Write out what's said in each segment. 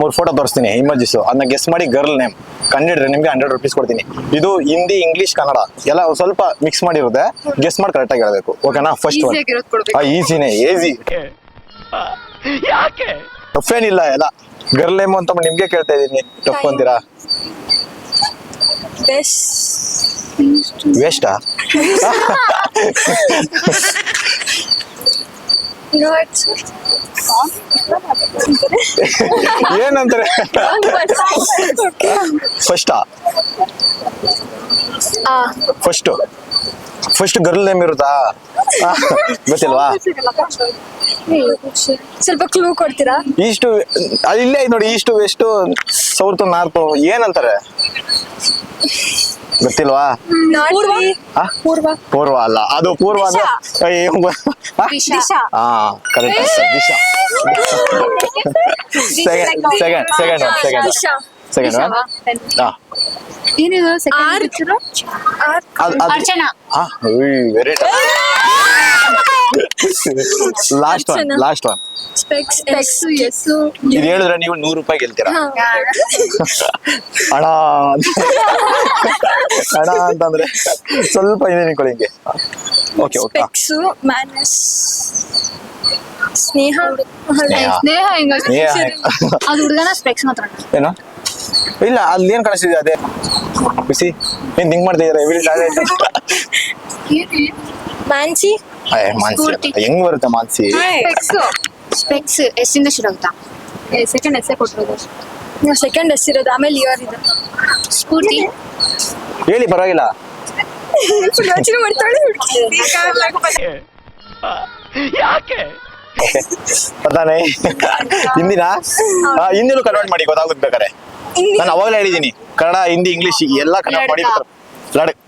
ಮೂರು ಫೋಟೋ ತೋರಿಸ್ತೀನಿ ಇಮೇಜಸ್ ಅದನ್ನ ಗೆಸ್ ಮಾಡಿ ಗರ್ಲ್ ನೇಮ್ ಕಂಡಿಡ್ರೆ ನಿಮ್ಗೆ ಹಂಡ್ರೆಡ್ ರುಪೀಸ್ ಕೊಡ್ತೀನಿ. ಇದು ಹಿಂದಿ ಇಂಗ್ಲಿಷ್ ಕನ್ನಡ. ಎಲ್ಲ ಸ್ವಲ್ಪ ಮಿಕ್ಸ್ ಮಾಡಿರುತ್ತೆ. ಗೆಸ್ ಮಾಡಿ ಕರೆಕ್ಟಾಗಿ ಹೇಳಬೇಕು. ಓಕೆನಾ ಫಸ್ಟ್ ಒನ್ Easy ಆಗಿರೋದ್ ಕೊಡ್ಬೇಕು. ಈಸಿನೇ ಈಸಿ ಟಫ್ ಏನಿಲ್ಲ ಎಲ್ಲ. ಗರ್ಲ್ ನೇಮ್ ಅಂತ ನಿಮ್ಗೆ ಕೇಳ್ತಾ ಇದೀನಿ ಟಫ್ ಅಂತೀರಾ? ವೇಸ್ಟಾ ಏನಂತಾರೆ? ಫಸ್ಟಾ ಫಸ್ಟ್ ಫಸ್ಟ್ ಗರ್ಲ್ ನೇಮ್ ಇರುತ್ತಾ? ಗೊತ್ತಿಲ್ವಾ? ಸ್ವಲ್ಪ ಕ್ಲೂ ಕೊಡ್ತೀರಾ? ಈಸ್ಟ್ ಅಲ್ಲಿ ಇಲ್ಲೇ ನೋಡಿ ಈಸ್ಟ್ ವೆಸ್ಟ್ ಸೌತ್ ನಾರ್ತ್ ಏನಂತಾರೆ? ಗೊತ್ತಿಲ್ವಾ? ಪೂರ್ವ? ಪೂರ್ವ. ಅಲ್ಲ. ಅದು ಪೂರ್ವ ಅಂದ್ರೆ ಹಾ correct Disha. Second second second second Disha. Second one ಹಾ ಏನಿದು ಸೆಕೆಂಡ್ ಅರ್ಚನಾ. ಹಾ very last one. Last one specs S S ಇದು ಹೇಳಿದ್ರೆ ನೀವು ನೂರು ರೂಪಾಯಿ ಗೆಲ್ತೀರಾ? ಹಣ ಹಣ ಅಂತಂದ್ರೆ ಸ್ವಲ್ಪ ಇದೆ ನಿಂಕೊಳ್ಳಿ ಹಿಂಗೆ. Okay okay specs minus Sneha. Sneha. ಹೆಂಗ ಸ್ನೇಹ. ಅದು ಹುಡುಗನ ಸ್ಪೆಕ್ಸ್ ಮಾತ್ರ ಏನೋ? ಇಲ್ಲ ಅಲ್ಲಿ ಏನ್ ಕಾಣಿಸ್ತಿದೆ ಅದೇ? ಖುಷಿ ಏನ್ ಹಿಂಗ್ ಮಾಡ್ತಾ ಇದಾರೆ ಎವ್ರಿ ಮ್ಯಾನ್ಸಿ ಮಾನ್ಸಿ? ಹೆಂಗ್ ಬರುತ್ತೆ ಮಾನ್ಸಿ ಸ್ಪೆಕ್ಸ್ ಸ್ಪೆಕ್ಸ್ ಎಷ್ಟಿಂದ ಶುರು ಆಗುತ್ತಾ ಸೆಕೆಂಡ್ ಎಸ್ಸೆ ಕೊಟ್ಟಿರೋದು ಸೆಕೆಂಡ್ ಎಸ್ ಇರೋದು ಆಮೇಲೆ ಇಯರ್ ಇದೆ ಹೇಳಿ ಪರವಾಗಿಲ್ಲ ಯೋಚನೆ ಮಾಡ್ತಾಳೆ ಪತಾನೆ ಹಿಂದಿನ? ಆ, ಹಿಂದಿನೂ ಕನ್ವರ್ಟ್ ಮಾಡಿ ಗೊತ್ತಾಗುತ್ತೆ ಬೇಕಾರೆ ನಾನು ಅವಾಗಲೇ ಹೇಳಿದೀನಿ. ಕನ್ನಡ ಹಿಂದಿ ಇಂಗ್ಲಿಷ್ ಎಲ್ಲ ಕನ್ವರ್ಟ್ ಮಾಡಿ ಲಡ್ಕ.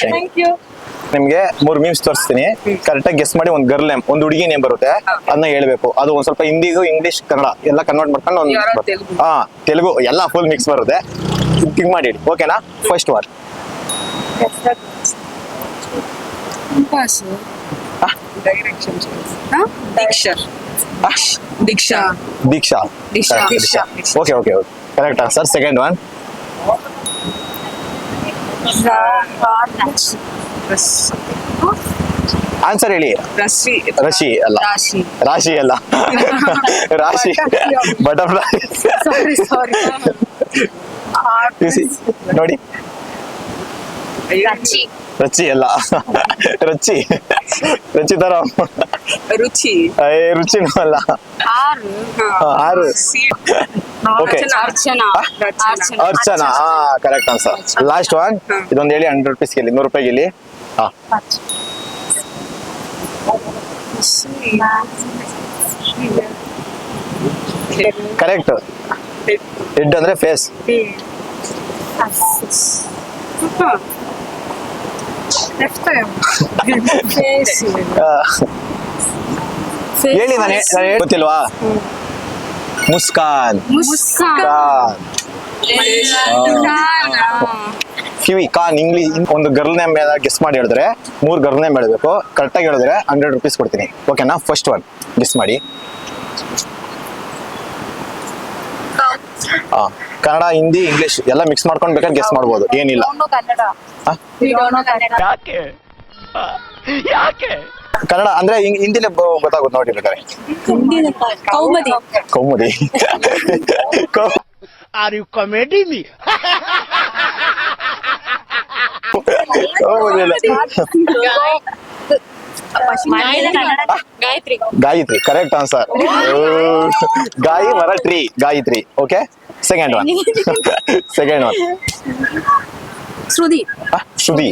ಥ್ಯಾಂಕ್ ಯು ನಿಮ್ಗೆ ಮೂರ್ ಮೀಮ್ಸ್ ತೋರಿಸ್ತೀನಿ. ಕರೆಕ್ಟಾಗಿ ಗೆಸ್ ಮಾಡಿ ಒಂದ್ ಗರ್ಲ್ ನೇಮ್ ಒಂದ್ ಹುಡುಗಿ ನೇಮ್ ಬರುತ್ತೆ. ಅದನ್ನ ಹೇಳ್ಬೇಕು. ಅದು ಒಂದ್ ಸ್ವಲ್ಪ ಹಿಂದಿಗೂ ಇಂಗ್ಲಿಷ್ ಕನ್ನಡ ಎಲ್ಲ ಕನ್ವರ್ಟ್ ಮಾಡ್ಕೊಂಡು ಒಂದು ಹಾ ತೆಲುಗು ಎಲ್ಲ ಫುಲ್ ಮಿಕ್ಸ್ ಬರುತ್ತೆ. ಥಿಂಕ್ ಮಾಡಿ ಓಕೆನಾ first war Diksha Diksha Diksha Diksha. Diksha okay okay okay correct sir second one answer ಹೇಳಿ ರಶಿ ಅಲ್ಲ ರಾಶಿ ಅಲ್ಲ ರಾಶಿ ಬಟರ್ಫ್ಲೈ ನೋಡಿ ರಚಿ ಅಲ್ಲ ರಚಿ ರಚಿ ತರ ರುಚಿ ರುಚಿನೂ ಅಲ್ಲ ಆರು ಓಕೆ ಅರ್ಚನಾ ಹಾ? ಕರೆಕ್ಟ್ ಆನ್ಸರ್ ಲಾಸ್ಟ್ ಒನ್ ಇದೊಂದು ಹೇಳಿ ಹಂಡ್ರೆಡ್ ರುಪೀಸ್ ಗೆಲ್ಲಿ ನೂರು ರೂಪಾಯಿ ಗೆಲ್ಲಿ ಹಾ. ಕರೆಕ್ಟ್ ಹೆಡ್ ಅಂದ್ರೆ ಫೇಸ್ ಹೇಳಿ ನಾನು ಗೊತ್ತಿಲ್ವಾ? ಮುಸ್ಕಾನ್. ಮುಸ್ಕಾನ್. ಕಿವಿ ಕಾನ್ ಇಂಗ್ಲಿಷ್ ಒಂದು ಗರ್ಲ್ ನೇಮ್ ಗೆಸ್ ಮಾಡಿ ಹೇಳಿದ್ರೆ ಮೂರು ಗರ್ಲ್ ನೇಮ್ ಹೇಳಬೇಕು. ಕರೆಕ್ಟಾಗಿ ಹೇಳಿದ್ರೆ ಹಂಡ್ರೆಡ್ ರುಪೀಸ್ ಕೊಡ್ತೀನಿ. ಓಕೆನಾ ಫಸ್ಟ್ ಒನ್ ಗೆಸ್ ಮಾಡಿ. ಕನ್ನಡ ಹಿಂದಿ ಇಂಗ್ಲಿಷ್ ಎಲ್ಲ ಮಿಕ್ಸ್ ಮಾಡ್ಕೊಂಡು ಬೇಕಾದ್ರೆ ಗೆಸ್ ಮಾಡ್ಬೋದು. ಏನಿಲ್ಲ. ಯಾಕೆ? ಯಾಕೆ? ಕನ್ನಡ ಅಂದ್ರೆ ಹಿಂದಿನ ಗೊತ್ತಾಗುತ್ತೆ ನೋಡಿ ಬೇಕಾರೆ Kaumudi are you comedy me Gayatri correct answer ಗಾಯಿ ಮರ tree Gayatri okay second one second one Shruti Shruti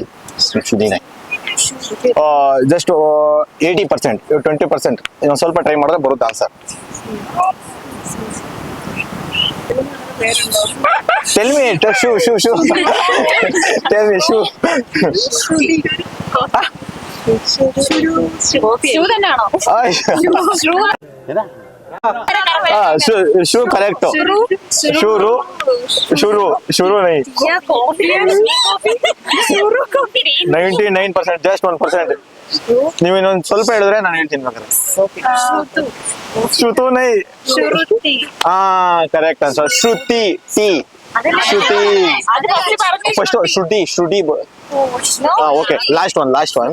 ಶ್ರುತಿನೇ just eighty percent twenty percent ಇನ್ನೊಂದು ಸ್ವಲ್ಪ ಟ್ರೈ ಮಾಡಿದ್ರೆ ಬರುತ್ತೆ answer tell me shoe shoe shoe tell me shoe shoe തന്നെയാണോ shoe correct ಶೂರು ಶುರು ಶುರು ನೈ. Ninety nine percent just one percent ನೀವು ಇನ್ನೊಂದು ಸ್ವಲ್ಪ ಹೇಳಿದ್ರೆ ನಾನು ಹೇಳ್ತೀನಿ ಬೇಕಾದ್ರೆ ಶ್ರುತು ನೈ. ಹಾ correct answer Shruti T. Shruti. First Shruti. Shruti okay last one last one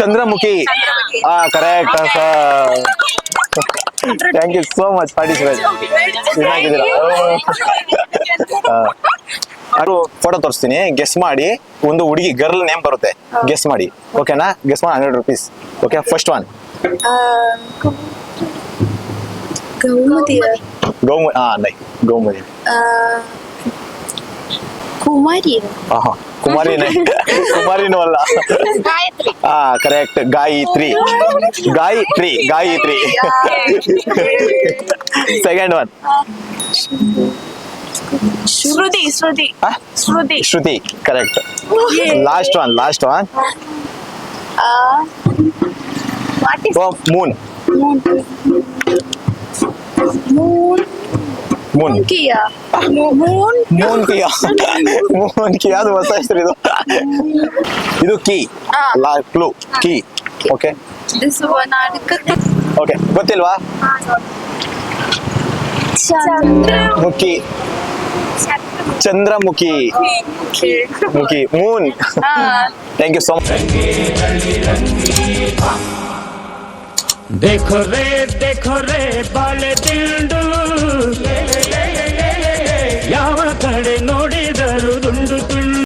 Chandramukhi. Correct thank you so much participate ಅದು ಫೋಟೋ ತೋರಿಸ್ತೀನಿ. ಗೆಸ್ ಮಾಡಿ. ಒಂದು ಹುಡುಗಿ ಗರ್ಲ್ ನೇಮ್ ಬರುತ್ತೆ. ಗೆಸ್ ಮಾಡಿ. ಓಕೆನಾ ಗೆಸ್ ಮಾಡಿ hundred rupees okay first one Gaumati ಗೌಮ ಹಾ ನೈ ಗೌಮತಿ. ಕುಮಾರಿ. ಆಹಾ, ಕುಮಾರಿನೇ ಕುಮಾರಿನೂ ಅಲ್ಲ. ಗಾಯತ್ರಿ. ಹಾ correct Gayatri. Gayatri Gayatri. Second one Shruti Shruti. Shruti. Shruti correct last one last one what is oh moon moon Kiya Moon Kiya Moon ಕಿಯಾ ಅದು ಹೊಸ ಹೆಸರು ಇದು ಇದು key law clue key okay this one okay ಗೊತ್ತಿಲ್ವಾ ಚಂದ್ರ ಮುಖಿ ಚಂದ್ರಮುಖಿ ಮುಖಿ moon thank you so much देखो रे देखो रे बाले दिल ನಡೆನು